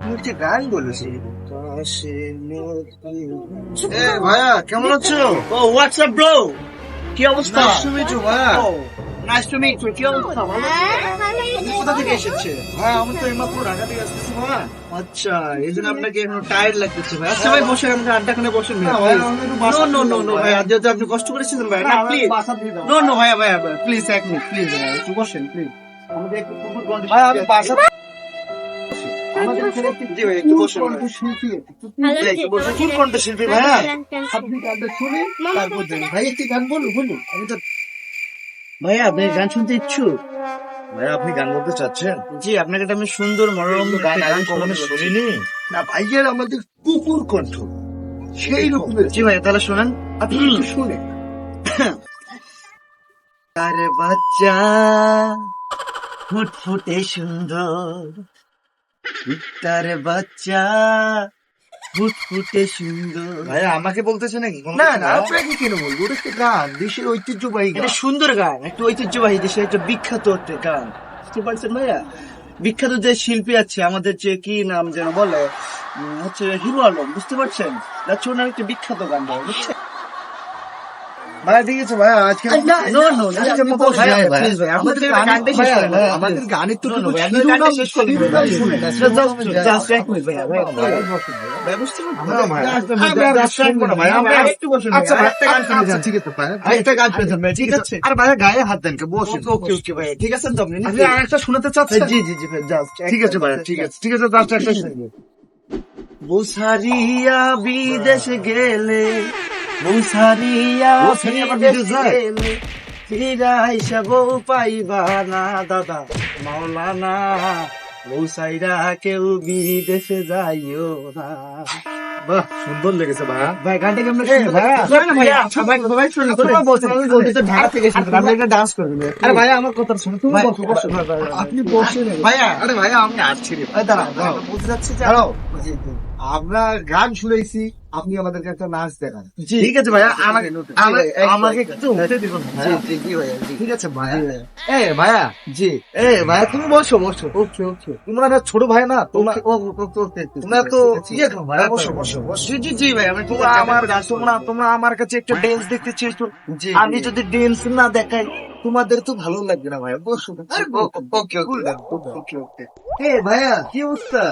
হচ্ছে গান বলেছি। ভাইয়া কেমন আছো? ও হোয়াটসঅ্যাপ ব্রো কি অবস্থা? ভাইয়া। নাইস টু মিট ইউ কি অবস্থা ভালো আপনি কোথা থেকে এসেছে? ভাই আমি তো এইমাত্র ঢাকা থেকে আসতেছি ভাইয়া আচ্ছা এই জন্য আপনাকে এখন টায়ার্ড লাগতেছে ভাই। আচ্ছা ভাই বসে আমরা আড্ডাখানে বসেন না, ভাই, নো নো নো নো ভাই। যেহেতু আপনি কষ্ট ভাই না প্লিজ বাসা নো নো ভাই ভাই প্লিজ এক মিনিট প্লিজ একটু বসেন প্লিজ আমাদের একটু কুকুর ভাই আমি বাসা ভাই আমি তো ভাইয়া আপনি গান শুনতে ইচ্ছুক? ভাইয়া আপনি গান বলতে চাচ্ছেন? জি আপনাকে তো আমি সুন্দর মনোরম গান গান কখনো শুনিনি। না ভাইয়ের আমাদের কুকুর কণ্ঠ। সেই রকমের। জি ভাই তাহলে শোনেন। আপনি একটু শুনে আরে বাচ্চা ফুটফুটে সুন্দর। তারে বাচ্চা ফুটফুটে সুন্দর। ভাই আমাকে বলতেছে নাকি? না, না, আপনাকে কেন বলব? ওটা একটা গান দেশের ঐতিহ্যবাহী এটা সুন্দর গান একটু ঐতিহ্যবাহী দেশের একটা বিখ্যাত একটা গান। বুঝতে পারছেন ভাইয়া? বিখ্যাত যে শিল্পী আছে আমাদের যে কি নাম যেন বলে হচ্ছে হিরো আলম বুঝতে পারছেন? যাচ্ছে ওনার একটা বিখ্যাত গান বুঝছেন? ঠিক আছে আজকে না, আমাদের. গানের তো শেষ আচ্ছা ভাই, আচ্ছা, আছে আছে? আর গায়ে হাত দেন বসে ওকে, ওকে, ভাইয়া, ঠিক তো আপনি? আপনি আরেকটা শোনাতে চাচ্ছেন? জি, জি, জি, ভাইয়া, ঠিক আছে ভাইয়া ঠিক আছে ঠিক আছে জাস্ট একটা শুনব বুসারিয়া বিদেশ গেলে পাইবা না দাদা মাওলানা বৌসাইরা কেউ বিদেশে যাইও না। বাহ সুন্দর লেগেছে ভাই। গানটা কেমন ঢাকা থেকে একটা ডান্স আরে আমার কথা শুনে তুমি আপনি বসে ভাইয়া আরে ভাইয়া আমি আসছি রে। দাঁড়াও, যাচ্ছি। আমরা গান শুনেছি আপনি আমাদেরকে একটা নাচ দেখান। ঠিক আছে ভাইয়া? আমাকে আমাকে-। একটু হতে দিবেন। ঠিক আছে ভাইয়া। এ ভাইয়া জি। এ ভাইয়া তুমি বসো বসো। ওকে ওকে। তোমরা না ছোট ভাই না তোমরা তোমরা তোমরা তো ইয়ে খাও ভাইয়া বসো বসো বসো। জি জি ভাই আমি তোমরা আমার তোমরা তোমরা আমার কাছে একটা ড্যান্স দেখতে চেয়েছো। জি, আমি যদি ড্যান্স না দেখাই তোমাদের তো ভালো লাগবে না ভাইয়া বসো ওকে ওকে ওকে ওকে ভাইয়া কি অবস্থা?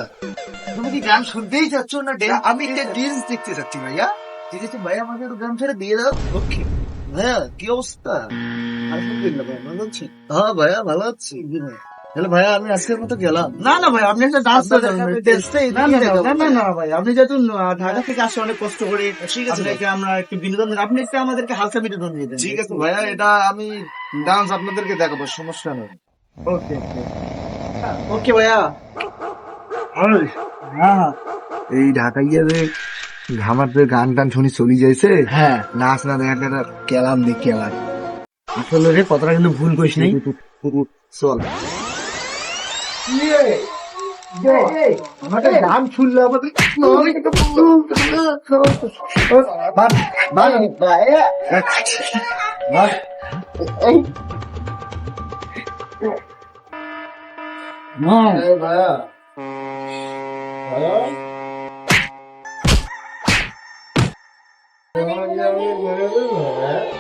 তুমি কি গান শুনতেই চাচ্ছ না আমি একটা ড্যান্স দেখতে যাচ্ছি ভাইয়া। ঠিক আছে ভাইয়া আমাকে একটু গান ছেড়ে দিয়ে দাও। ওকে। ভাইয়া কি অবস্থা? আলহামদুলিল্লাহ ভাইয়া ভালো আছি হ্যাঁ ভাইয়া ভালো আছি। তাহলে ভাইয়া আমি আজকের মতো গেলাম। না না ভাই আপনি একটা ডান্স না না ভাই আপনি যেহেতু ঢাকা থেকে আসে অনেক কষ্ট করে ঠিক আছে আমরা একটু বিনোদন আপনি একটু আমাদেরকে হালকা বিনোদন দিয়ে দেন। ঠিক আছে ভাইয়া এটা আমি ডান্স আপনাদেরকে দেখাবো সমস্যা নেই। ওকে ওকে ভাইয়া। হ্যাঁ। এই ঢাকায় গিয়ে ঘামার গান টান শুনি চলি যাইছে হ্যাঁ। নাচ না দেখা কেলাম নি কেলাম আসলে রে কথাটা কিন্তু ভুল করিস নাই। চল। আমাদের গান শুনলে আমাদের ভাইয়া।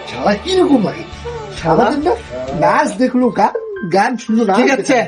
সারা কীরকম নাচ দেখল গান গান শুনলো না ঠিক আছে।